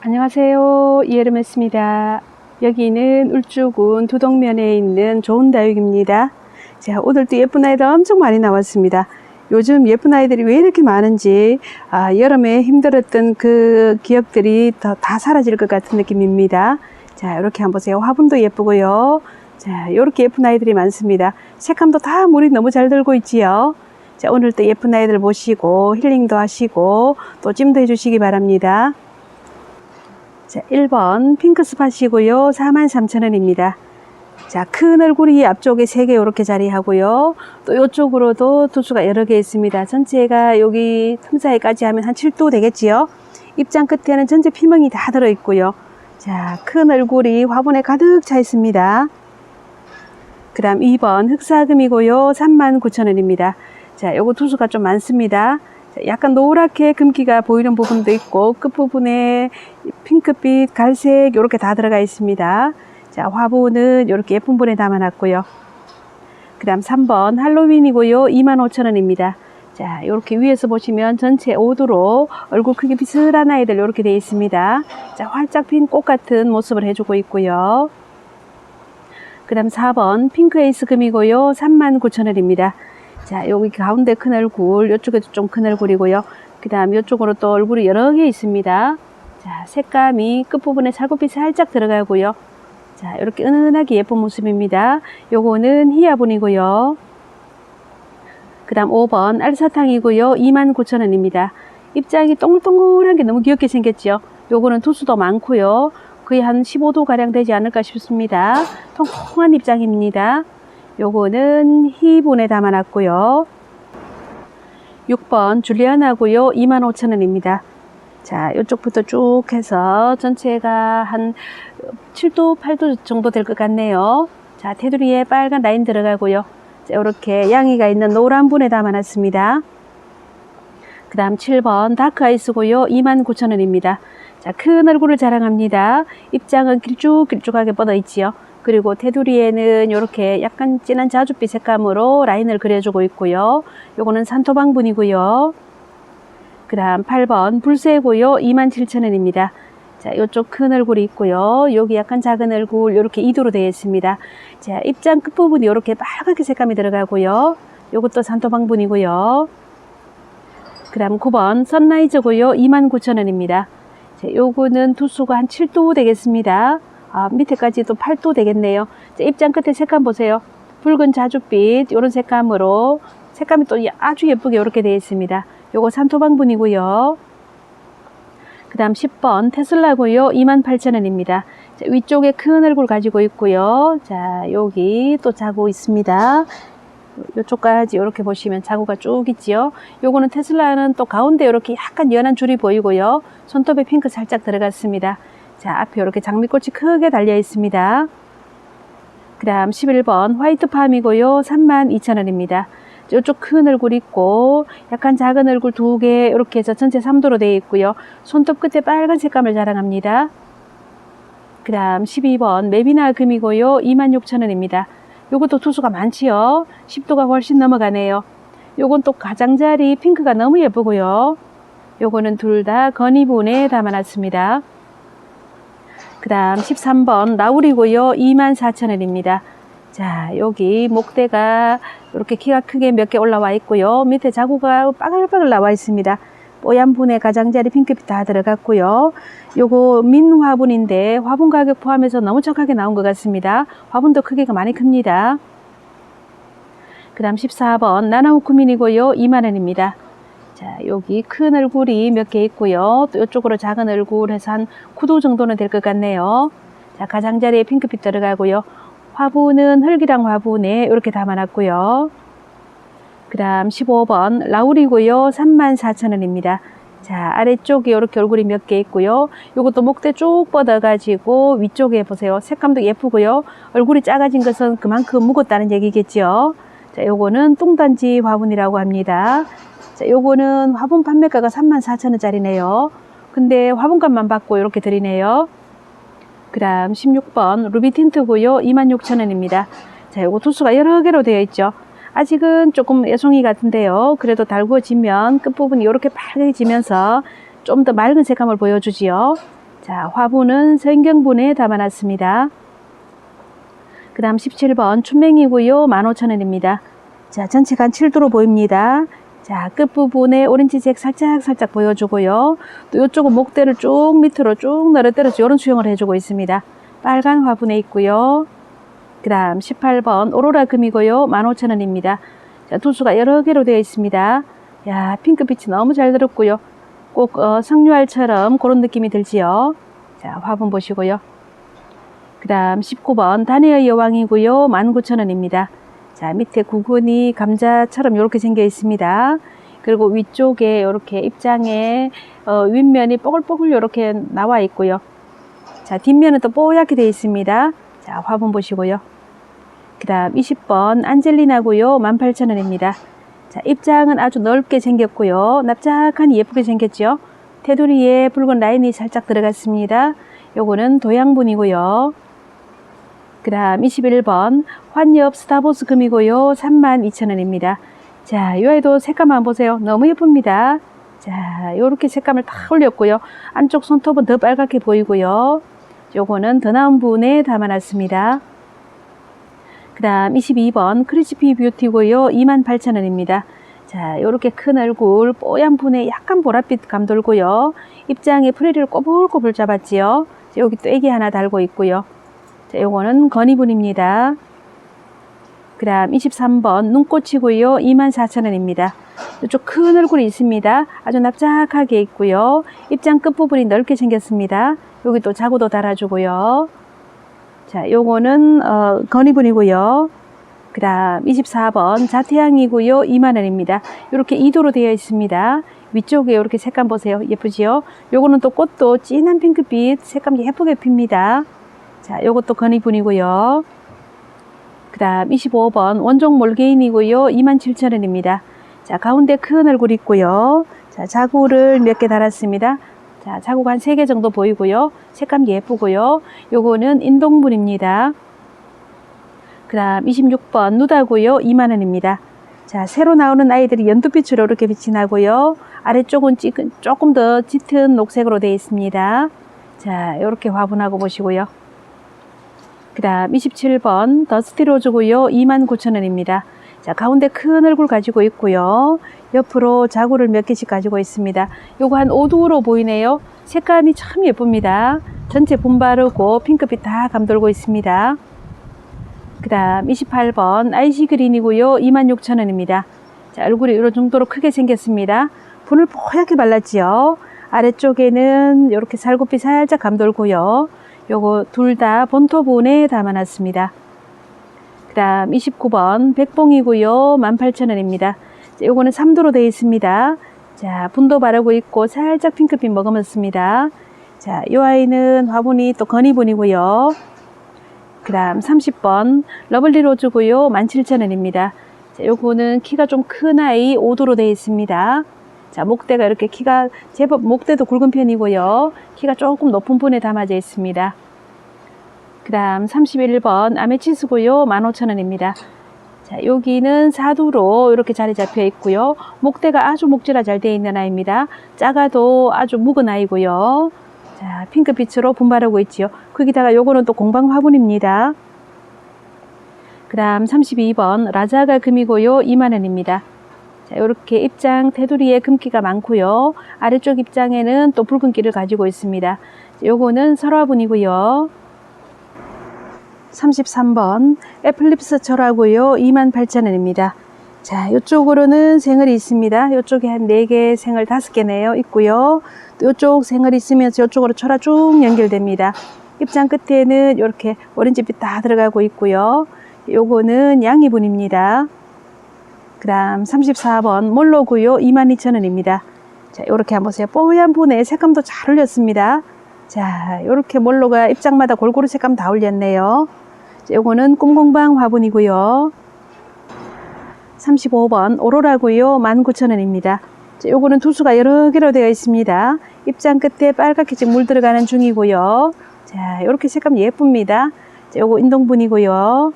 안녕하세요. 이에르메스입니다. 여기는 울주군 두동면에 있는 좋은 다육입니다. 자, 오늘도 예쁜 아이들 엄청 많이 나왔습니다. 요즘 예쁜 아이들이 왜 이렇게 많은지, 아, 여름에 힘들었던 그 기억들이 더, 다 사라질 것 같은 느낌입니다. 자, 이렇게 한번 보세요. 화분도 예쁘고요. 자, 이렇게 예쁜 아이들이 많습니다. 색감도 다 물이 너무 잘 들고 있지요. 자, 오늘도 예쁜 아이들 보시고 힐링도 하시고 또 찜도 해주시기 바랍니다. 자, 1번 핑크 스팟이고요. 43,000원입니다. 자, 큰 얼굴이 앞쪽에 3개 이렇게 자리하고요. 또 이쪽으로도 두수가 여러 개 있습니다. 전체가 여기 틈 사이까지 하면 한 7도 되겠지요. 입장 끝에는 전체 피멍이 다 들어있고요. 자, 큰 얼굴이 화분에 가득 차 있습니다. 그 다음 2번 흑사금이고요. 39,000원입니다. 자, 요거 두수가 좀 많습니다. 자, 약간 노랗게 금기가 보이는 부분도 있고 끝부분에 핑크빛, 갈색 이렇게 다 들어가 있습니다. 자, 화분은 이렇게 예쁜 분에 담아놨고요. 그 다음 3번 할로윈이고요. 25,000원입니다. 자, 이렇게 위에서 보시면 전체 5도로 얼굴 크기 비슷한 아이들 이렇게 되어 있습니다. 자, 활짝 핀 꽃 같은 모습을 해주고 있고요. 그 다음 4번 핑크 에이스 금이고요. 39,000원입니다. 자, 여기 가운데 큰 얼굴, 이쪽에도 좀 큰 얼굴이고요. 그 다음 이쪽으로 또 얼굴이 여러 개 있습니다. 자, 색감이 끝부분에 살구빛이 살짝 들어가고요. 자, 이렇게 은은하게 예쁜 모습입니다. 요거는 히아분이고요. 그 다음 5번 알사탕이고요. 29,000원입니다. 입장이 동글동글한 게 너무 귀엽게 생겼죠. 요거는 투수도 많고요. 거의 한 15도 가량 되지 않을까 싶습니다. 통통한 입장입니다. 요거는 희분에 담아놨고요. 6번 줄리아나고요. 25,000원입니다. 자, 이쪽부터 쭉 해서 전체가 한 7도, 8도 정도 될 것 같네요. 자, 테두리에 빨간 라인 들어가고요. 자, 이렇게 양이가 있는 노란 분에 담아놨습니다. 그 다음 7번 다크 아이스고요. 29,000원입니다. 자, 큰 얼굴을 자랑합니다. 입장은 길쭉길쭉하게 뻗어 있지요. 그리고 테두리에는 이렇게 약간 진한 자줏빛 색감으로 라인을 그려주고 있고요. 요거는 산토방분이고요. 그 다음 8번 불새고요. 27,000원입니다. 자, 이쪽 큰 얼굴이 있고요. 여기 약간 작은 얼굴 이렇게 이도로 되어 있습니다. 자, 입장 끝부분이 이렇게 빨갛게 색감이 들어가고요. 요것도 산토방분이고요. 그 다음 9번 선라이즈고요. 29,000원입니다. 자, 요거는 두수가 한 7도 되겠습니다. 아, 밑에까지도 8도 되겠네요. 자, 입장 끝에 색감 보세요. 붉은 자줏빛 이런 색감으로 색감이 또 아주 예쁘게 이렇게 되어 있습니다. 요거 산토방분이고요. 그 다음 10번 테슬라고요. 28,000원입니다. 자, 위쪽에 큰 얼굴 가지고 있고요. 자, 여기 또 자고 있습니다. 요쪽까지 이렇게 보시면 자구가 쭉 있지요. 요거는 테슬라는 또 가운데 이렇게 약간 연한 줄이 보이고요. 손톱에 핑크 살짝 들어갔습니다. 자, 앞에 이렇게 장미꽃이 크게 달려 있습니다. 그 다음 11번 화이트 팜이고요. 32,000원입니다. 이쪽 큰 얼굴 있고 약간 작은 얼굴 두 개 이렇게 해서 전체 3도로 되어 있고요. 손톱 끝에 빨간 색감을 자랑합니다. 그 다음 12번 메비나 금이고요. 26,000원입니다. 요것도 투수가 많지요. 10도가 훨씬 넘어가네요. 요건 또 가장자리 핑크가 너무 예쁘고요. 요거는 둘 다 건이분에 담아놨습니다. 그 다음 13번 나우리고요. 24,000원입니다. 자, 여기 목대가 이렇게 키가 크게 몇 개 올라와 있고요. 밑에 자구가 빠글빠글 나와 있습니다. 뽀얀 분에 가장자리 핑크빛 다 들어갔고요. 요거 민 화분인데 화분 가격 포함해서 너무 착하게 나온 것 같습니다. 화분도 크기가 많이 큽니다. 그 다음 14번 나나우쿠민이고요. 2만원입니다. 자, 여기 큰 얼굴이 몇 개 있고요. 또 이쪽으로 작은 얼굴 해서 한 9도 정도는 될 것 같네요. 자, 가장자리에 핑크빛 들어가고요. 화분은 흙이랑 화분에 이렇게 담아놨고요. 그 다음 15번 라울이고요. 34,000원입니다. 자 아래쪽에 이렇게 얼굴이 몇 개 있고요. 요것도 목대 쭉 뻗어가지고 위쪽에 보세요. 색감도 예쁘고요. 얼굴이 작아진 것은 그만큼 묵었다는 얘기겠죠. 자 요거는 뚱단지 화분이라고 합니다. 자 요거는 화분 판매가가 34,000원짜리네요. 근데 화분값만 받고 이렇게 드리네요. 그 다음 16번 루비 틴트고요. 26,000원입니다. 자, 요거 투수가 여러 개로 되어 있죠. 아직은 조금 애송이 같은데요. 그래도 달구어지면 끝부분이 이렇게 빨개지면서 좀 더 맑은 색감을 보여주지요. 자, 화분은 성경분에 담아놨습니다. 그 다음 17번 춘맹이고요. 15,000원입니다. 자, 전체가 한 7도로 보입니다. 자, 끝부분에 오렌지색 살짝 살짝 보여주고요. 또 이쪽은 목대를 쭉 밑으로 쭉 늘어뜨려서 이런 수영을 해주고 있습니다. 빨간 화분에 있고요. 그 다음 18번 오로라 금이고요. 15,000원입니다. 자, 두수가 여러 개로 되어 있습니다. 야, 핑크빛이 너무 잘 들었고요. 꼭 어, 석류알처럼 그런 느낌이 들지요. 자, 화분 보시고요. 그 다음 19번 다니엘 여왕이고요. 19,000원입니다. 자, 밑에 구근이 감자처럼 이렇게 생겨 있습니다. 그리고 위쪽에 이렇게 입장에 어, 윗면이 뽀글뽀글 이렇게 나와 있고요. 자, 뒷면은 또 뽀얗게 되어 있습니다. 자, 화분 보시고요. 그 다음 20번 안젤리나고요. 18,000원입니다. 자, 입장은 아주 넓게 생겼고요. 납작하니 예쁘게 생겼죠. 테두리에 붉은 라인이 살짝 들어갔습니다. 요거는 도양분이고요. 그 다음 21번 환엽 스타보스 금이고요. 32,000원입니다. 자, 이 아이도 색감 한번 보세요. 너무 예쁩니다. 자, 요렇게 색감을 다 올렸고요. 안쪽 손톱은 더 빨갛게 보이고요. 요거는 더 나은 분에 담아놨습니다. 그 다음 22번 크리스피 뷰티고요. 28,000원입니다. 자, 요렇게 큰 얼굴, 뽀얀 분에 약간 보랏빛 감 돌고요. 입장에 프레리를 꼬불꼬불 잡았지요. 자, 여기 또 애기 하나 달고 있고요. 자, 요거는 건이분입니다. 그 다음 23번 눈꽃이고요. 24,000원입니다. 이쪽 큰 얼굴이 있습니다. 아주 납작하게 있고요. 입장 끝부분이 넓게 생겼습니다. 여기 또 자구도 달아주고요. 자, 요거는 어, 건이분이고요. 그 다음 24번 자태양이고요. 2만원입니다. 이렇게 2도로 되어 있습니다. 위쪽에 이렇게 색감 보세요. 예쁘지요? 요거는 또 꽃도 진한 핑크빛 색감 예쁘게 핍니다. 자, 요것도 건이분이고요. 그 다음 25번 원종 몰개인이고요. 27,000원입니다. 자, 가운데 큰 얼굴 있고요. 자, 자구를 몇 개 달았습니다. 자, 자구가 한 3개 정도 보이고요. 색감 예쁘고요. 요거는 인동분입니다. 그 다음 26번 누다고요. 2만원입니다. 자, 새로 나오는 아이들이 연두빛으로 이렇게 빛이 나고요. 아래쪽은 찌- 조금 더 짙은 녹색으로 되어 있습니다. 자, 이렇게 화분하고 보시고요. 그 다음 27번 더스티로즈고요. 29,000원입니다. 자, 가운데 큰 얼굴 가지고 있고요. 옆으로 자구를 몇 개씩 가지고 있습니다. 요거 한 5도로 보이네요. 색감이 참 예쁩니다. 전체 분바르고 핑크빛 다 감돌고 있습니다. 그 다음 28번 아이시 그린이고요. 26,000원입니다. 자, 얼굴이 이런 정도로 크게 생겼습니다. 분을 뽀얗게 발랐지요. 아래쪽에는 이렇게 살구빛 살짝 감돌고요. 요거 둘 다 본토분에 담아놨습니다. 그 다음 29번 백봉이고요. 18,000원입니다. 요거는 3도로 되어 있습니다. 자, 분도 바르고 있고 살짝 핑크빛 먹으면습니다. 자, 요 아이는 화분이 또 건이분이고요. 그 다음 30번 러블리 로즈고요. 17,000원입니다. 자, 요거는 키가 좀 큰 아이 5도로 되어 있습니다. 자, 목대가 이렇게 키가 제법 목대도 굵은 편이고요. 키가 조금 높은 분에 담아져 있습니다. 그 다음 31번 아메치스고요. 15,000원입니다. 자, 여기는 사두로 이렇게 자리 잡혀 있고요. 목대가 아주 목질화 잘 되어 있는 아이입니다. 작아도 아주 묵은 아이고요. 자, 핑크빛으로 분발하고 있지요. 거기다가 요거는 또 공방 화분입니다. 그 다음 32번 라자가 금이고요. 2만원입니다. 자, 이렇게 입장 테두리에 금기가 많고요. 아래쪽 입장에는 또 붉은기를 가지고 있습니다. 자, 요거는 설화분이고요. 33번 애플립스 철하고요. 28,000원입니다. 자, 이쪽으로는 생얼이 있습니다. 이쪽에 한 4개, 생얼 5개네요. 있고요. 또 이쪽 생얼이 있으면서 이쪽으로 철화 쭉 연결됩니다. 입장 끝에는 이렇게 오렌지빛 다 들어가고 있고요. 요거는 양이분입니다. 그 다음 34번 몰로고요. 22,000원입니다. 자, 요렇게 한번 보세요. 뽀얀 분에 색감도 잘 올렸습니다. 자, 요렇게 몰로가 입장마다 골고루 색감 다 올렸네요. 자, 요거는 꿈공방 화분이고요. 35번 오로라고요. 19,000원입니다. 자, 요거는 두수가 여러 개로 되어 있습니다. 입장 끝에 빨갛게 지금 물 들어가는 중이고요. 자, 요렇게 색감 예쁩니다. 자, 요거 인동분이고요.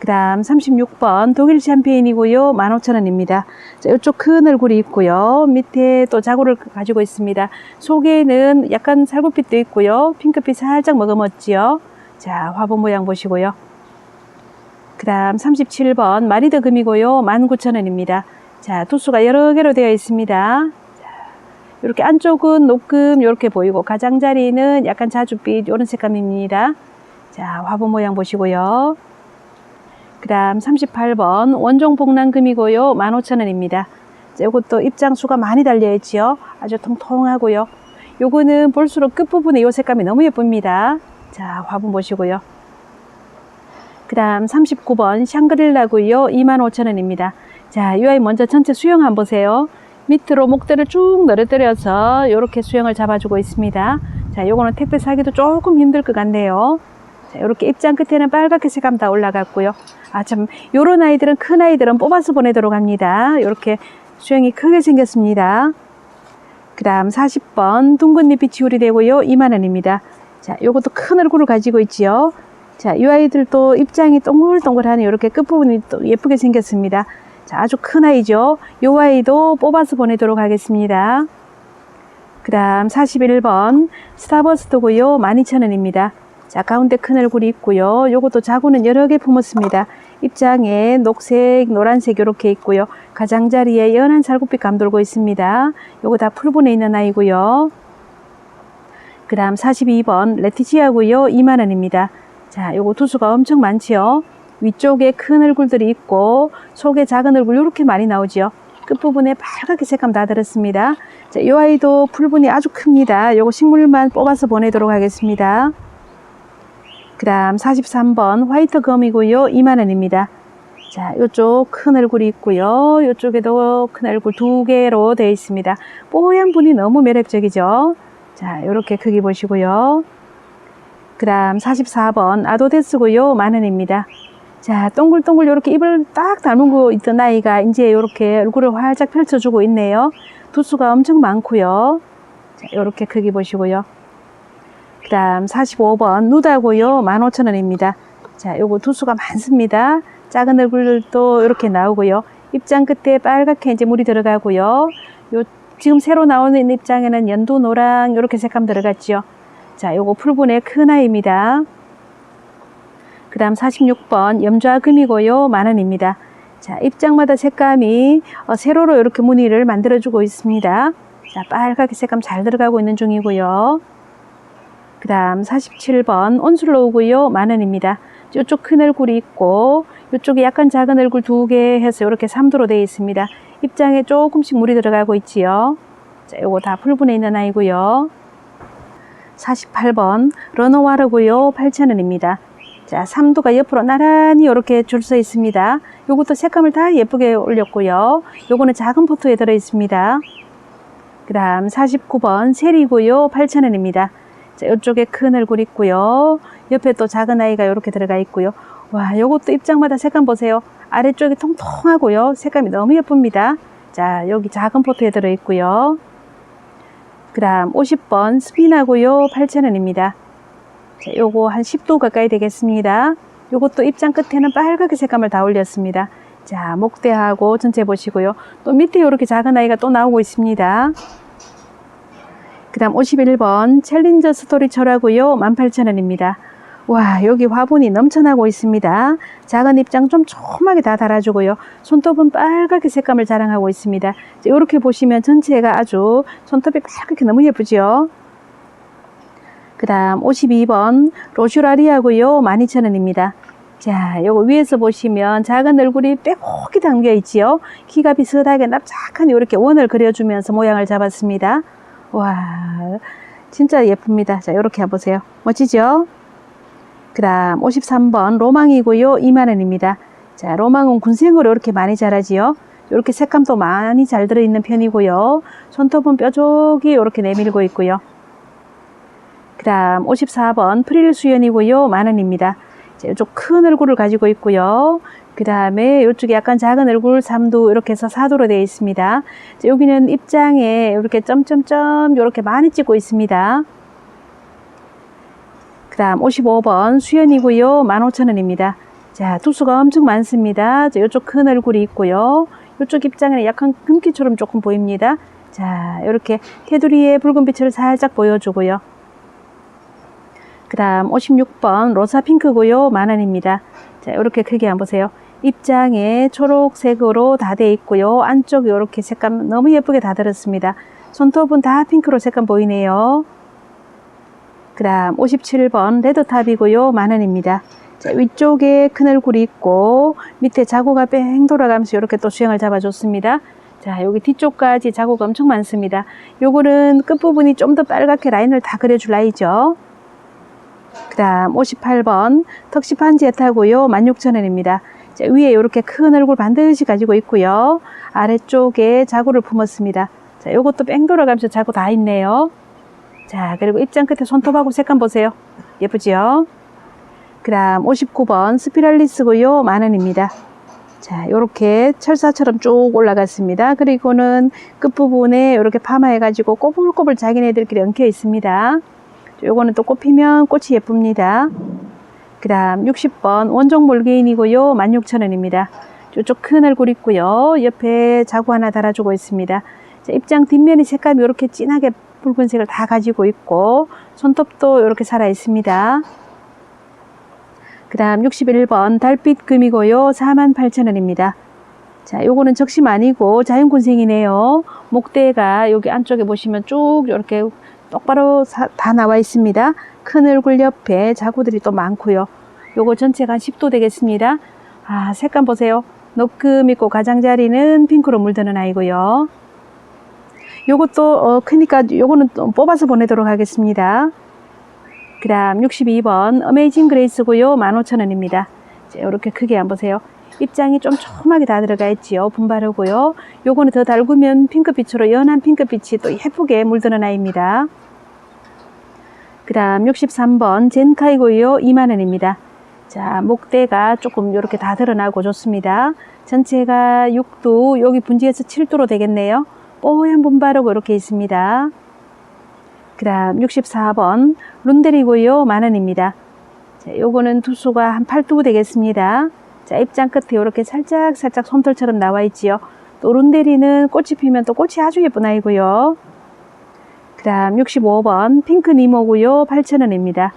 그 다음 36번 독일 샴페인이고요. 15,000원입니다. 자, 이쪽 큰 얼굴이 있고요. 밑에 또 자구를 가지고 있습니다. 속에는 약간 살구빛도 있고요. 핑크빛 살짝 머금었지요. 자, 화분 모양 보시고요. 그 다음 37번 마리드 금이고요. 19,000원입니다. 자, 도수가 여러 개로 되어 있습니다. 자, 이렇게 안쪽은 녹금 이렇게 보이고 가장자리는 약간 자주빛 이런 색감입니다. 자, 화분 모양 보시고요. 그 다음 38번 원종 복랑금이고요. 15,000원입니다. 자, 이것도 입장수가 많이 달려있지요. 아주 통통하고요. 요거는 볼수록 끝부분에 요 색감이 너무 예쁩니다. 자, 화분 보시고요. 그 다음 39번 샹그릴라고요. 25,000원입니다. 자, 이 아이 먼저 전체 수영 한번 보세요. 밑으로 목대를 쭉 늘어뜨려서 이렇게 수영을 잡아주고 있습니다. 자, 요거는 택배 사기도 조금 힘들 것 같네요. 자, 이렇게 입장 끝에는 빨갛게 색감 다 올라갔고요. 아, 참, 요런 아이들은 큰 아이들은 뽑아서 보내도록 합니다. 이렇게 수영이 크게 생겼습니다. 그 다음 40번 둥근 잎이 지울이 되고요. 2만원입니다. 자, 요것도 큰 얼굴을 가지고 있지요. 자, 이 아이들도 입장이 동글동글하니 이렇게 끝부분이 또 예쁘게 생겼습니다. 자, 아주 큰 아이죠. 이 아이도 뽑아서 보내도록 하겠습니다. 그 다음 41번 스타버스트고요. 12,000원입니다. 자, 가운데 큰 얼굴이 있고요. 요것도 자구는 여러 개 품었습니다. 입장에 녹색, 노란색 이렇게 있고요. 가장자리에 연한 살구빛 감돌고 있습니다. 요거 다 풀분에 있는 아이고요. 그 다음 42번 레티지아고요. 2만원입니다. 자, 요거 두수가 엄청 많지요. 위쪽에 큰 얼굴들이 있고 속에 작은 얼굴 이렇게 많이 나오지요. 끝부분에 빨갛게 색감 다 들었습니다. 자, 이 아이도 풀분이 아주 큽니다. 요거 식물만 뽑아서 보내도록 하겠습니다. 그 다음 43번 화이트 검이고요. 2만원입니다. 자, 요쪽 큰 얼굴이 있고요. 요쪽에도 큰 얼굴 두 개로 되어 있습니다. 뽀얀 분이 너무 매력적이죠. 자, 요렇게 크기 보시고요. 그 다음 44번 아도데스고요. 만원입니다. 자, 동글동글 이렇게 입을 딱 닮은 있던 아이가 이제 이렇게 얼굴을 활짝 펼쳐주고 있네요. 두수가 엄청 많고요. 자, 이렇게 크기 보시고요. 그 다음 45번 누다고요. 15,000원입니다. 자, 요거 두수가 많습니다. 작은 얼굴도 이렇게 나오고요. 입장 끝에 빨갛게 이제 물이 들어가고요. 요 지금 새로 나오는 입장에는 연두 노랑 이렇게 색감 들어갔죠. 자, 요거 풀분의 큰 아이입니다. 그 다음 46번 염좌금이고요. 만원입니다. 자, 입장마다 색감이 어, 세로로 이렇게 무늬를 만들어주고 있습니다. 자, 빨갛게 색감 잘 들어가고 있는 중이고요. 그 다음 47번 온슬로우고요. 만원입니다. 이쪽 큰 얼굴이 있고 이쪽에 약간 작은 얼굴 두 개 해서 이렇게 3도로 되어 있습니다. 입장에 조금씩 물이 들어가고 있지요. 자, 요거 다 풀분에 있는 아이고요. 48번 러너와르고요. 8,000원입니다. 자, 3도가 옆으로 나란히 이렇게 줄 서 있습니다. 요것도 색감을 다 예쁘게 올렸고요. 요거는 작은 포트에 들어 있습니다. 그 다음 49번 세리고요. 8,000원입니다. 자, 이쪽에 큰 얼굴 있고요. 옆에 또 작은 아이가 이렇게 들어가 있고요. 와, 요것도 입장마다 색감 보세요. 아래쪽이 통통하고요. 색감이 너무 예쁩니다. 자, 여기 작은 포트에 들어 있고요. 그 다음 50번 스피나고요. 8,000원입니다. 자, 요거 한 10도 가까이 되겠습니다. 요것도 입장 끝에는 빨갛게 색감을 다 올렸습니다. 자, 목대하고 전체 보시고요. 또 밑에 이렇게 작은 아이가 또 나오고 있습니다. 그 다음 51번 챌린저 스토리 철하고요. 18,000원입니다. 와, 여기 화분이 넘쳐나고 있습니다. 작은 입장 좀 촘하게 다 달아주고요. 손톱은 빨갛게 색감을 자랑하고 있습니다. 이렇게 보시면 전체가 아주 손톱이 빨갛게 너무 예쁘죠? 그 다음 52번 로슈라리아고요. 12,000원입니다. 자, 요거 위에서 보시면 작은 얼굴이 빼곡히 담겨 있지요. 키가 비슷하게 납작한 이렇게 원을 그려주면서 모양을 잡았습니다. 와, 진짜 예쁩니다. 자, 한번 보세요. 멋지죠? 그 다음 53번 로망이고요. 2만원입니다. 자, 로망은 군생으로 이렇게 많이 자라지요. 이렇게 색감도 많이 잘 들어있는 편이고요. 손톱은 뾰족이 이렇게 내밀고 있고요. 그 다음 54번 프릴 수연이고요. 만원입니다. 자, 이쪽 큰 얼굴을 가지고 있고요. 그 다음에 이쪽에 약간 작은 얼굴 3도 이렇게 해서 4도로 되어 있습니다. 자, 여기는 입장에 이렇게 점점점 이렇게 많이 찍고 있습니다. 그 다음 55번 수연이고요. 15,000원입니다. 자, 두수가 엄청 많습니다. 자, 이쪽 큰 얼굴이 있고요. 이쪽 입장에는 약간 금기처럼 조금 보입니다. 자, 이렇게 테두리에 붉은 빛을 살짝 보여주고요. 그 다음 56번 로사 핑크고요. 만원입니다. 자, 이렇게 크게 한번 보세요. 입장에 초록색으로 다 돼 있고요. 안쪽 이렇게 색감 너무 예쁘게 다 들었습니다. 손톱은 다 핑크로 색감 보이네요. 그 다음 57번 레드탑이고요. 만원입니다. 자, 위쪽에 큰 얼굴이 있고 밑에 자구가 뺑 돌아가면서 이렇게 또 수영을 잡아줬습니다. 자, 여기 뒤쪽까지 자구가 엄청 많습니다. 요거는 끝부분이 좀 더 빨갛게 라인을 다 그려줄 라이죠. 그 다음 58번 턱시판지에 타고요 16,000원입니다. 자, 위에 이렇게 큰 얼굴 반드시 가지고 있고요. 아래쪽에 자구를 품었습니다. 자, 요것도 뺑 돌아가면서 자구 다 있네요. 자, 그리고 입장 끝에 손톱하고 색감 보세요. 예쁘지요? 그 다음 59번 스피랄리스 고요. 만원입니다. 자, 요렇게 철사처럼 쭉 올라갔습니다. 그리고는 끝부분에 이렇게 파마해가지고 꼬불꼬불 자기네들끼리 엉켜 있습니다. 요거는 또 꽃피면 꽃이 예쁩니다. 그 다음 60번 원종 몰개인이고요. 16,000원입니다. 이쪽 큰 얼굴 있고요. 옆에 자구 하나 달아주고 있습니다. 자, 입장 뒷면이 색감이 이렇게 진하게 붉은색을 다 가지고 있고 손톱도 이렇게 살아 있습니다. 그 다음 61번 달빛 금이고요. 48,000원입니다. 자, 요거는 적심 아니고 자연군생이네요. 목대가 여기 안쪽에 보시면 쭉 이렇게 똑바로 사- 다 나와 있습니다. 큰 얼굴 옆에 자구들이 또 많고요. 요거 전체가 한 10도 되겠습니다. 아, 색감 보세요. 노금 있고 가장자리는 핑크로 물드는 아이고요. 요것도 어, 크니까 요거는 또 뽑아서 보내도록 하겠습니다. 그 다음 62번 어메이징 그레이스고요. 15,000원입니다. 이렇게 크게 한번 보세요. 입장이 좀 촘하게 다 들어가 있지요. 분바르고요. 요거는 더 달구면 핑크빛으로 연한 핑크빛이 또 예쁘게 물드는 아이입니다. 그 다음 63번 젠카이고요. 2만원입니다. 자, 목대가 조금 이렇게 다 드러나고 좋습니다. 전체가 6도, 여기 분지에서 7도로 되겠네요. 뽀얀 분바르고 이렇게 있습니다. 그 다음 64번 룬델이고요. 만원입니다. 자, 요거는 두수가 한 8도 되겠습니다. 자, 입장 끝에 이렇게 살짝 살짝 솜털처럼 나와 있지요. 또 룬데리는 꽃이 피면 또 꽃이 아주 예쁜 아이고요. 그 다음 65번 핑크 니모고요. 8,000원입니다.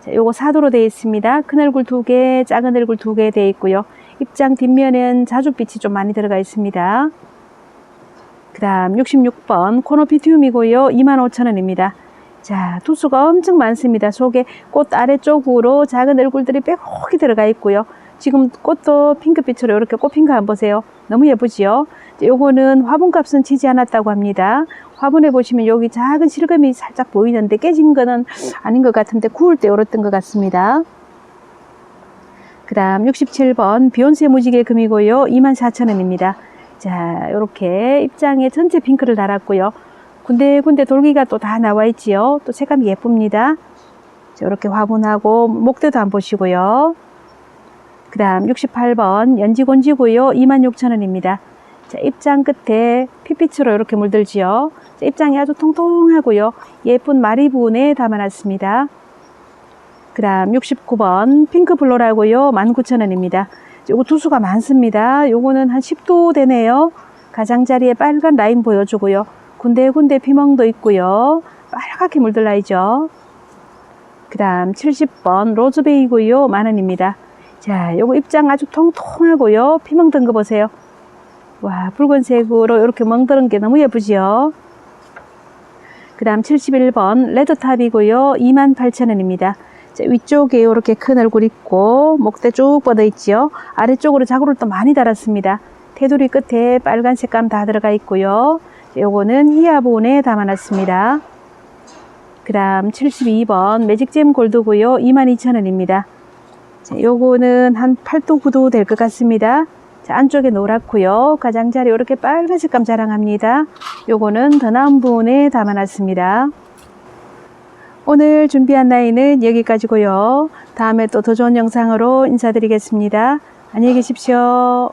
자, 요거 사도로 되어 있습니다. 큰 얼굴 두 개, 작은 얼굴 두 개 되어 있고요. 입장 뒷면엔 자주빛이 좀 많이 들어가 있습니다. 그 다음 66번 코노피티움이고요. 25,000원입니다. 자, 두수가 엄청 많습니다. 속에 꽃 아래쪽으로 작은 얼굴들이 빼곡히 들어가 있고요. 지금 꽃도 핑크빛으로 이렇게 꽃핀 거 한번 보세요. 너무 예쁘지요? 자, 요거는 화분값은 치지 않았다고 합니다. 화분에 보시면 여기 작은 실금이 살짝 보이는데 깨진 거는 아닌 것 같은데 구울 때 얼었던 것 같습니다. 그 다음 67번 비욘세 무지개 금이고요. 24,000원입니다. 자, 이렇게 입장에 전체 핑크를 달았고요. 군데군데 돌기가 또 다 나와 있지요. 또 색감이 예쁩니다. 자, 이렇게 화분하고 목대도 한번 보시고요. 그 다음 68번 연지곤지고요. 26,000원입니다. 자, 입장 끝에 핏빛으로 이렇게 물들지요. 자, 입장이 아주 통통하고요. 예쁜 마리분에 담아놨습니다. 그 다음 69번 핑크 블로라고요. 19,000원입니다. 요거 두수가 많습니다. 요거는 한 10도 되네요. 가장자리에 빨간 라인 보여주고요. 군데군데 피멍도 있고요. 빨갛게 물들라이죠. 그 다음 70번 로즈베이고요. 만원입니다. 자, 요거 입장 아주 통통하고요. 피멍 든 거 보세요. 와, 붉은색으로 이렇게 멍드는 게 너무 예쁘지요. 그 다음 71번 레드탑이고요. 28,000원입니다. 자, 위쪽에 이렇게 큰 얼굴 있고 목대 쭉 뻗어 있지요. 아래쪽으로 자구를 또 많이 달았습니다. 테두리 끝에 빨간 색감 다 들어가 있고요. 자, 요거는 히아본에 담아놨습니다. 그 다음 72번 매직잼 골드고요. 22,000원입니다. 자, 요거는 한 8도 9도 될 것 같습니다. 자, 안쪽에 노랗고요. 가장자리 이렇게 빨간 색감 자랑합니다. 요거는 더 나은 부분에 담아놨습니다. 오늘 준비한 나이는 여기까지고요. 다음에 또더 좋은 영상으로 인사드리겠습니다. 안녕히 계십시오.